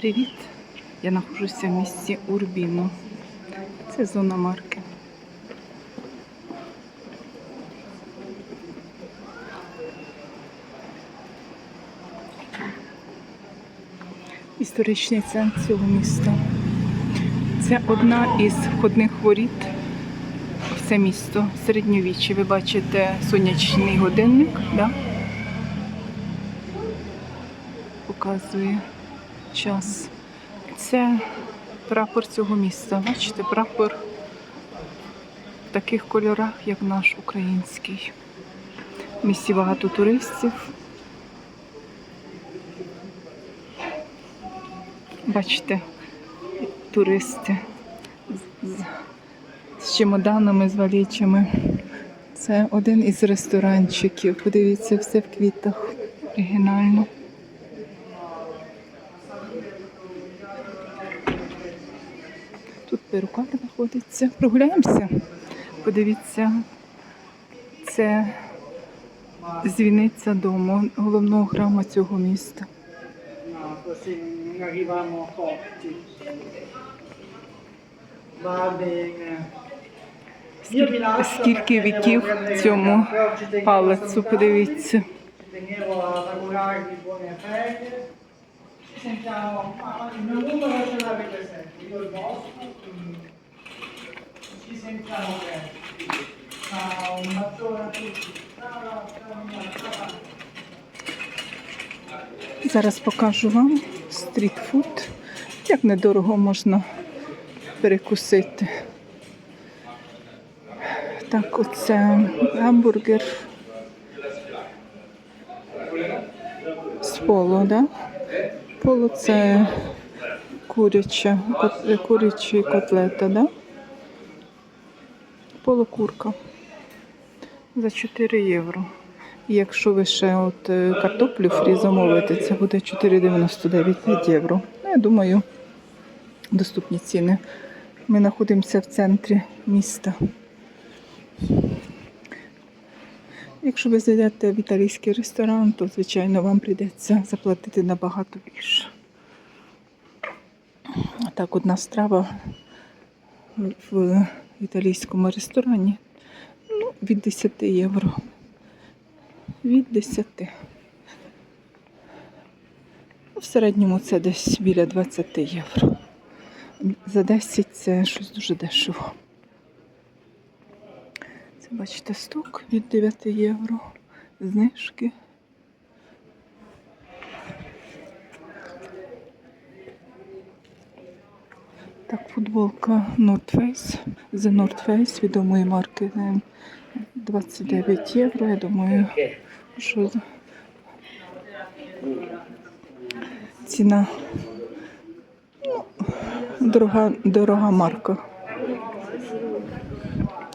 Привіт! Я знаходжуся в місті Урбіно. Це зона марки. Історичний центр цього міста. Це одна із входних воріт в це місто середньовіччя. Ви бачите сонячний годинник, да? показує час. Це прапор цього міста. Бачите, прапор в таких кольорах, як наш український. В місті багато туристів. Бачите, туристи з, чемоданами, з валічами. Це один із ресторанчиків. Подивіться, все в квітах. Оригінально. Тут знаходиться. Прогуляємося. Подивіться, це дзвіниця дому, головного храму цього міста. Lascio Скільки віків цьому палацу, подивіться. Sentiamo. ah, Il mio numero ce l'avete sempre, io il vostro. quindi Ci sentiamo presto. Ciao, un bacione a tutti. Ciao, ciao, ciao. Зараз покажу вам стрітфуд. Як недорого можна перекусити. Так, оце гамбургер з поло, да? Поло це куряча, курячі котлета, да? Полокурка за 4 євро. Якщо ви ще от е, картоплю фрі замовите, це буде 4,99 євро. Ну, я думаю, доступні ціни. Ми знаходимося в центрі міста. Якщо ви зайдете в італійський ресторан, то, звичайно, вам прийдеться заплатити набагато більше. Так, одна страва в італійському ресторані ну, від 10 євро від 10. Ну, В середньому це десь біля 20 євро. За 10 це щось дуже дешево. Бачите, сток від 9 євро. Знижки. Так, футболка North Face. The North Face відомої марки е, 29 євро. Я думаю, що ціна ну, дорога, дорога марка.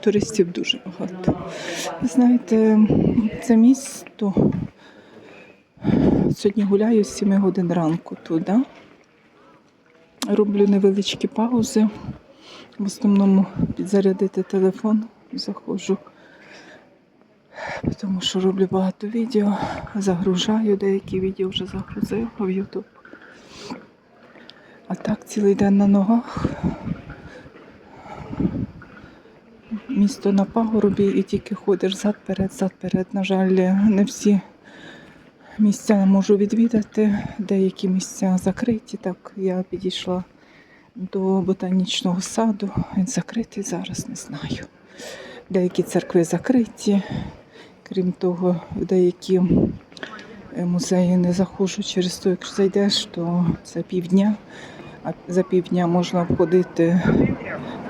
Туристів дуже багато. Ви знаєте, це місто. Сьогодні гуляю з 7 годин ранку туди. Роблю невеличкі паузи. В основному підзарядити телефон, заходжу тому що роблю багато відео, загружаю, деякі відео вже загрузила в YouTube. А так цілий день на ногах. Місто на пагорбі і тільки ходиш зад-перед, зад-перед. На жаль, не всі місця можу відвідати, деякі місця закриті. Так я підійшла до ботанічного саду. Він закритий зараз, не знаю. Деякі церкви закриті. Крім того, деякі музеї не заходжу через те, якщо зайдеш, то це півдня, а за півдня можна обходити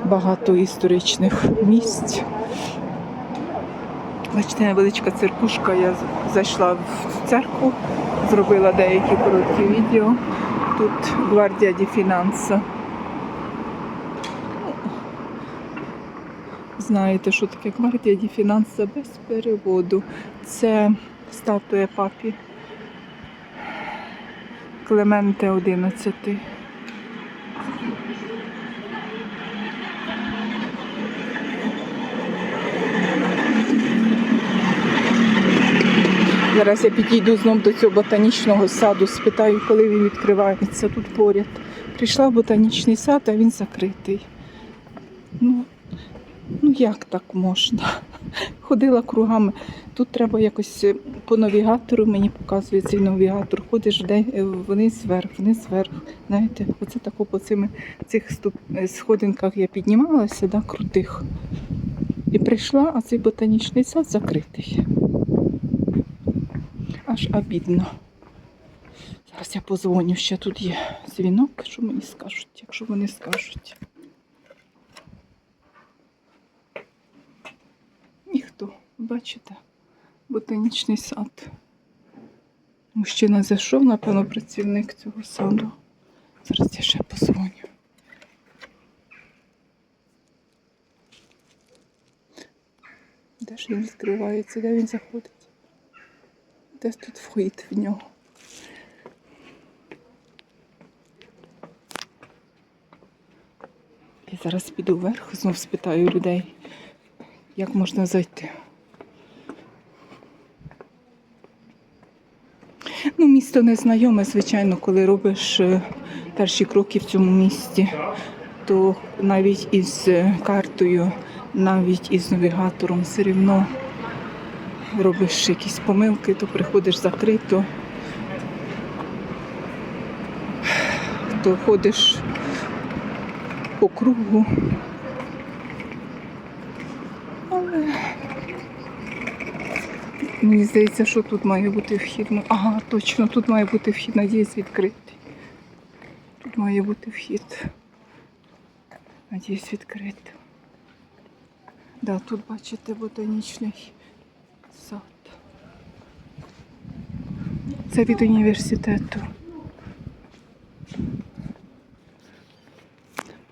багато історичних місць. Бачите, невеличка церкушка. Я зайшла в церкву, зробила деякі короткі відео. Тут гвардія ді фінанса. Знаєте, що таке гвардія ді фінанса без переводу. Це статуя папі Клементе 11. Зараз я підійду знов до цього ботанічного саду, спитаю, коли він відкривається тут поряд. Прийшла в ботанічний сад, а він закритий. Ну, ну як так можна? Ходила кругами. Тут треба якось е, по навігатору, мені показує цей навігатор. Ходиш е, вниз вверх, вниз вверх. Знаєте, оце тако по цими цих ступ... е, сходинках я піднімалася, да, крутих. І прийшла, а цей ботанічний сад закритий. Аж обідно. Зараз я позвоню, ще тут є дзвінок, що мені скажуть, якщо вони скажуть. Ніхто, бачите, ботанічний сад. Мужчина зайшов, напевно, працівник цього саду. Зараз я ще позвоню. Де ж він відкривається, де він заходить? Де тут вхід в нього? Я зараз піду вверх, знов спитаю людей, як можна зайти. Ну, місто незнайоме, звичайно, коли робиш е, перші кроки в цьому місті, то навіть із е, картою, навіть із навігатором все рівно робиш якісь помилки, то приходиш закрито, то ходиш по кругу. Але мені здається, що тут має бути вхід. Ну, Ага, точно, тут має бути вхід, надіюсь, відкритий. Тут має бути вхід. Надіюсь, відкритий. Да, тут бачите ботанічний сад. Це від університету.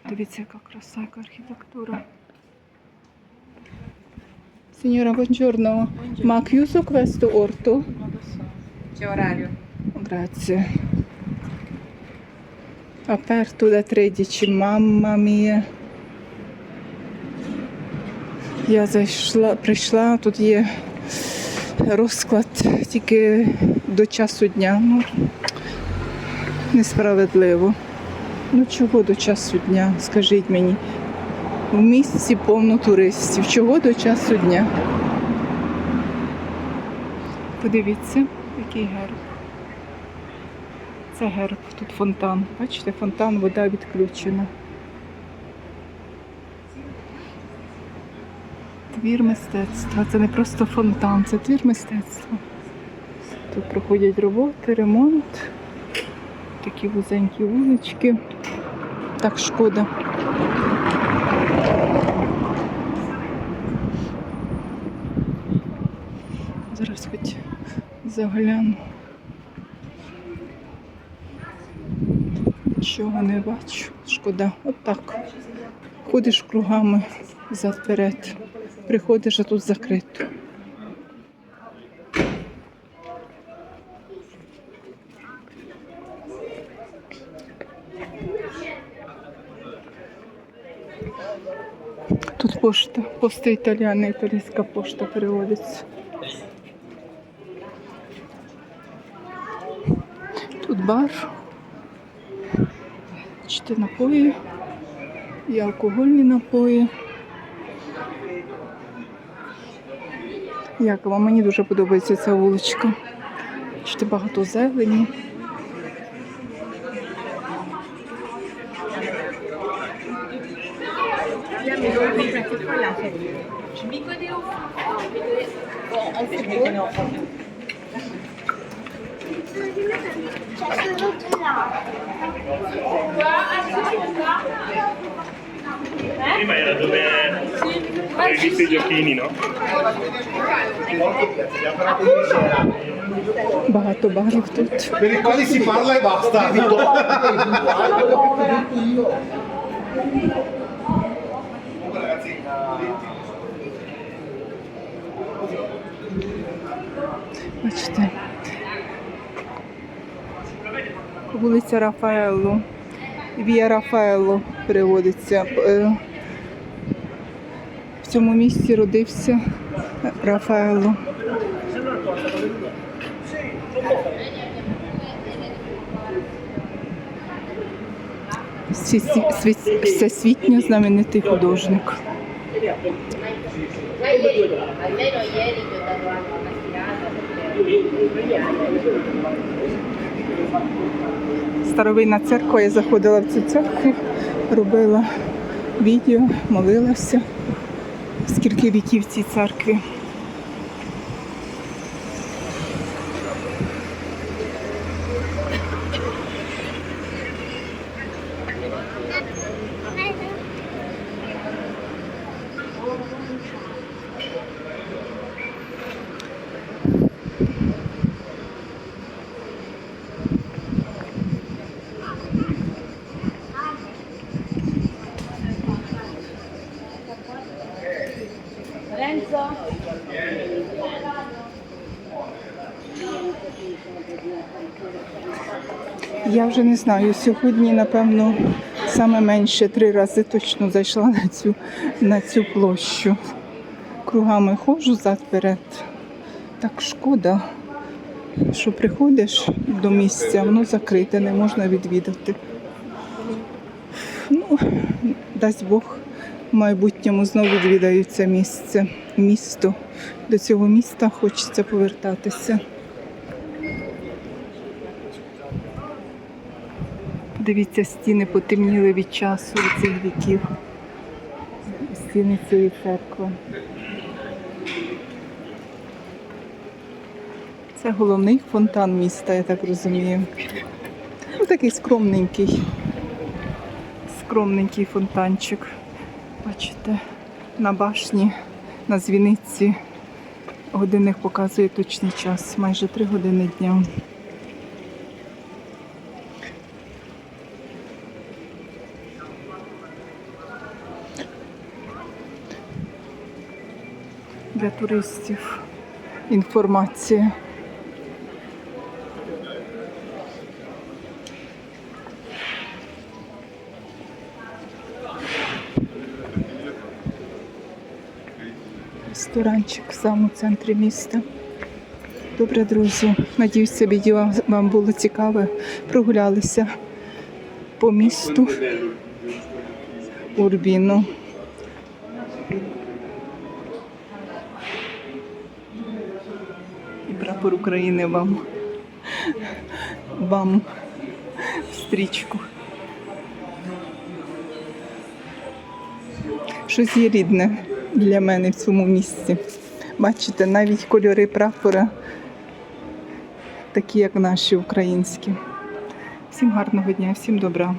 Дивіться, яка краса, яка архітектура. Signora, buongiorno. Ma ha chiuso questo orto? C'è orario. Grazie. Aperto da 13, mamma mia. Я зайшла, прийшла, тут є розклад тільки до часу дня. Ну, несправедливо. Ну чого до часу дня, скажіть мені. В місті повно туристів. Чого до часу дня? Подивіться, який герб. Це герб, тут фонтан. Бачите, фонтан, вода відключена. Твір мистецтва. Це не просто фонтан, це твір мистецтва. Тут проходять роботи, ремонт. Такі вузенькі вулички. Так шкода. Зараз хоч загляну. Нічого не бачу. Шкода. От. Ходиш кругами взад вперед. Приходиш, а тут закрито. Тут пошта, пошта італіана, італійська пошта переводиться. Тут бар. Бачите, напої. І алкогольні напої. Як вам? Мені дуже подобається ця вуличка. Бачите, багато зелені. Prima era dove avevi visto i giochini, no? Багато барів тут. per i quali si parla e basta. Бачите. Вулиця Рафаелло. Вія Рафаелло переводиться. Е, В цьому місці родився світ- Всесвітньо знаменитий художник. Старовинна церква, я заходила в цю церкву, робила відео, молилася. Скільки віків цій церкві. Я вже не знаю. Сьогодні, напевно, саме менше три рази точно зайшла на цю, на цю площу. Кругами ходжу зад-перед. Так шкода, що приходиш до місця, воно закрите, не можна відвідати. Ну, дасть Бог, в майбутньому знову відвідаю це місце, місто. До цього міста хочеться повертатися. Дивіться, стіни потемніли від часу, від цих віків. Стіни цієї церкви. Це головний фонтан міста, я так розумію. Ну, такий скромненький. Скромненький фонтанчик. Бачите, на башні, на дзвіниці годинник показує точний час, майже три години дня. Для туристів. Інформація. Ресторанчик в самому центрі міста. Добре, друзі. Надіюся, відео вам було цікаве. Прогулялися по місту Урбіно. І прапор України вам. Вам в стрічку. Щось є рідне для мене в цьому місці. Бачите, навіть кольори прапора такі, як наші українські. Всім гарного дня, всім добра.